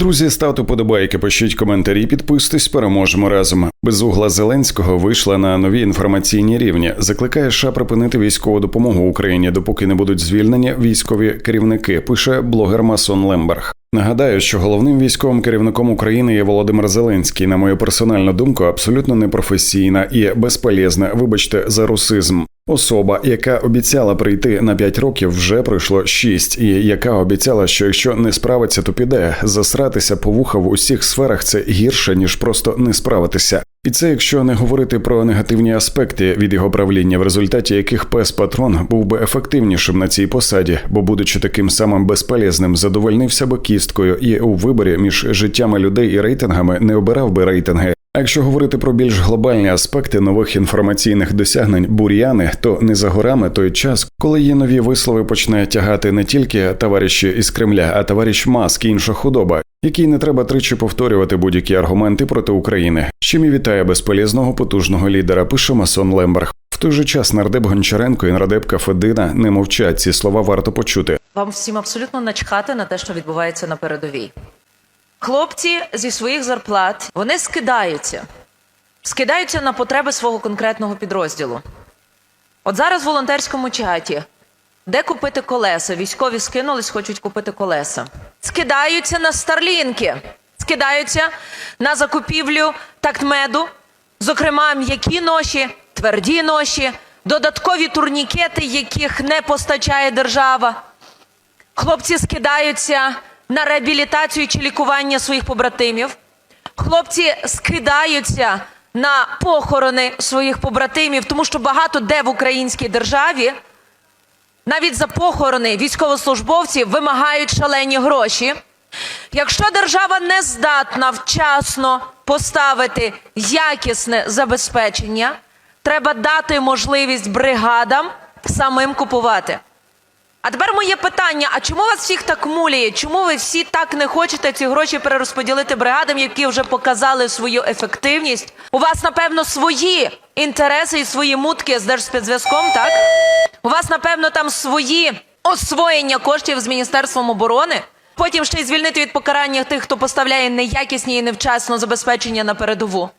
Друзі, ставте подобайки, пишіть коментарі, підписуйтесь, переможемо разом. Безугла Зеленського вийшла на нові інформаційні рівні. Закликає США припинити військову допомогу Україні, допоки не будуть звільнені військові керівники. Пише блогер Масон Лемберг. Нагадаю, що головним військовим керівником України є Володимир Зеленський. На мою персональну думку, абсолютно непрофесійна і безполезна. Вибачте за русизм. Особа, яка обіцяла прийти на 5 років, вже пройшло 6, і яка обіцяла, що якщо не справиться, то піде. Засратися по вуха в усіх сферах це гірше ніж просто не справитися. І це якщо не говорити про негативні аспекти від його правління, в результаті яких пес патрон був би ефективнішим на цій посаді, бо, будучи таким самим безполезним, задовольнився би кісткою і у виборі між життями людей і рейтингами не обирав би рейтинги. Якщо говорити про більш глобальні аспекти нових інформаційних досягнень бур'яни, то не за горами той час, коли її нові вислови почне тягати не тільки товариші із Кремля, а товариш Маск і інша худоба, якій не треба тричі повторювати будь-які аргументи проти України. Чим і вітає безполезного потужного лідера, пише Масон Лемберг. В той же час нардеп Гончаренко і нардепка Федина не мовчать. Ці слова варто почути. Вам всім абсолютно начхати на те, що відбувається на передовій. Хлопці зі своїх зарплат вони скидаються, скидаються на потреби свого конкретного підрозділу. От зараз в волонтерському чаті, де купити колеса? Військові скинулись, хочуть купити колеса. Скидаються на старлінки, скидаються на закупівлю тактмеду, зокрема, м'які ноші, тверді ноші, додаткові турнікети, яких не постачає держава. Хлопці скидаються на реабілітацію чи лікування своїх побратимів. Хлопці скидаються на похорони своїх побратимів, тому що багато де в українській державі навіть за похорони військовослужбовців вимагають шалені гроші. Якщо держава не здатна вчасно поставити якісне забезпечення, треба дати можливість бригадам самим купувати. А тепер моє питання: а чому вас всіх так муляє? Чому ви всі так не хочете ці гроші перерозподілити бригадам, які вже показали свою ефективність? У вас, напевно, свої інтереси і свої мутки з Держспецзв'язком, так? У вас, напевно, там свої освоєння коштів з Міністерством оборони. Потім ще й звільнити від покарання тих, хто поставляє неякісні і невчасно забезпечення на передову.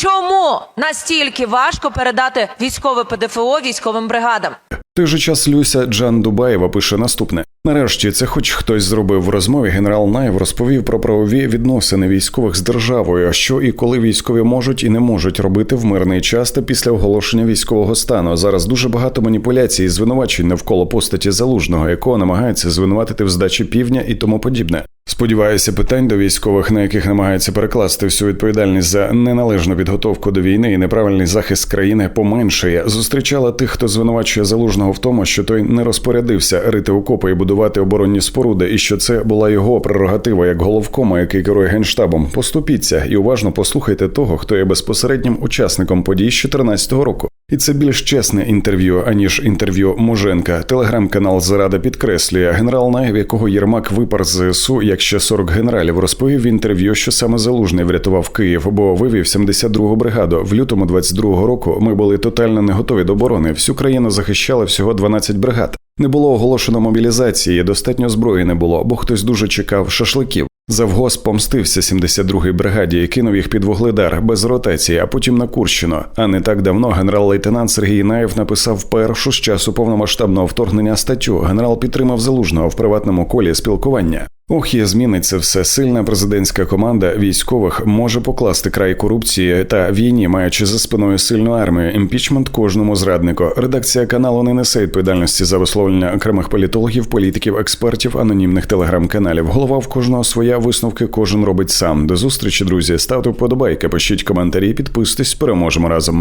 Чому настільки важко передати військове ПДФО військовим бригадам? В той же час Люся Джан Дубаєва пише наступне: нарешті, це хоч хтось зробив в розмові. Генерал Наєв розповів про правові відносини військових з державою, що і коли військові можуть і не можуть робити в мирний час та після оголошення військового стану. Зараз дуже багато маніпуляцій і звинувачень навколо постаті залужного, якого намагаються звинуватити в здачі півдня і тому подібне. Сподіваюся, питань до військових, на яких намагаються перекласти всю відповідальність за неналежну підготовку до війни і неправильний захист країни поменшає. Зустрічала тих, хто звинувачує залужного в тому, що той не розпорядився рити окопи і будувати оборонні споруди, і що це була його прерогатива як головкома, який керує генштабом. Поступіться і уважно послухайте того, хто є безпосереднім учасником подій з 2014 року. І це більш чесне інтерв'ю, аніж інтерв'ю Моженка. Телеграм-канал Зарада підкреслює генерал Наєв, якого Єрмак випар з ЗСУ, як ще 40 генералів, розповів в інтерв'ю, що саме залужний врятував Київ, бо вивів 72-гу бригаду. В лютому 22-го року ми були тотально не готові до оборони. Всю країну захищали всього 12 бригад. Не було оголошено мобілізації, достатньо зброї не було, бо хтось дуже чекав шашликів. Завгос помстився 72-й бригаді і кинув їх під вугледар без ротації, а потім на Курщину. А не так давно генерал-лейтенант Сергій Наєв написав першу з часу повномасштабного вторгнення статтю. Генерал підтримав залужного в приватному колі спілкування. Ох, і зміниться все. Сильна президентська команда військових може покласти край корупції та війні, маючи за спиною сильну армію. Імпічмент кожному зраднику. Редакція каналу не несе відповідальності за висловлення окремих політологів, політиків, експертів, анонімних телеграм-каналів. Голова в кожного своя висновки кожен робить сам. До зустрічі, друзі. Ставте вподобайки, пишіть коментарі, підписуйтесь, переможемо разом.